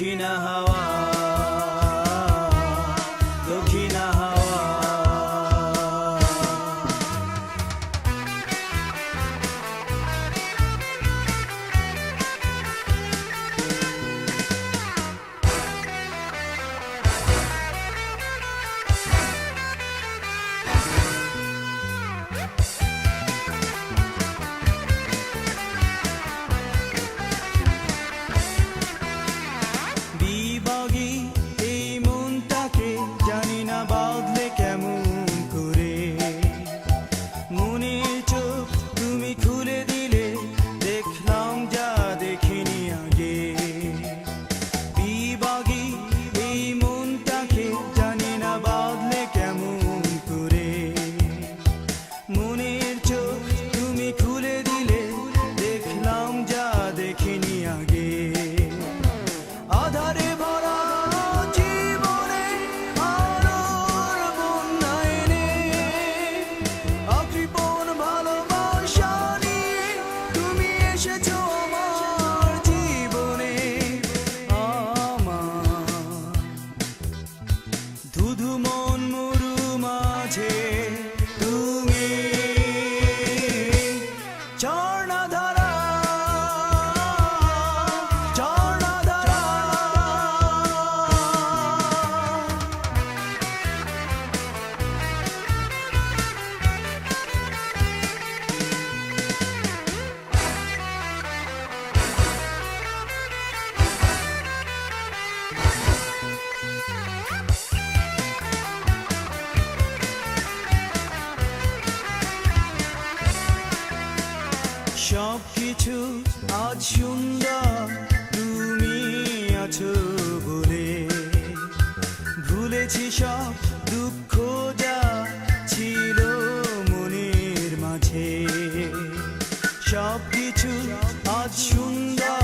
Kina Hawaii. শুধু মন মরু মাঝে কিছু আজ সুন্দর তুমি আছো বলে। ভুলেছি সব দুঃখ যা ছিল মনের মাঝে। সব কিছু আজ সুন্দর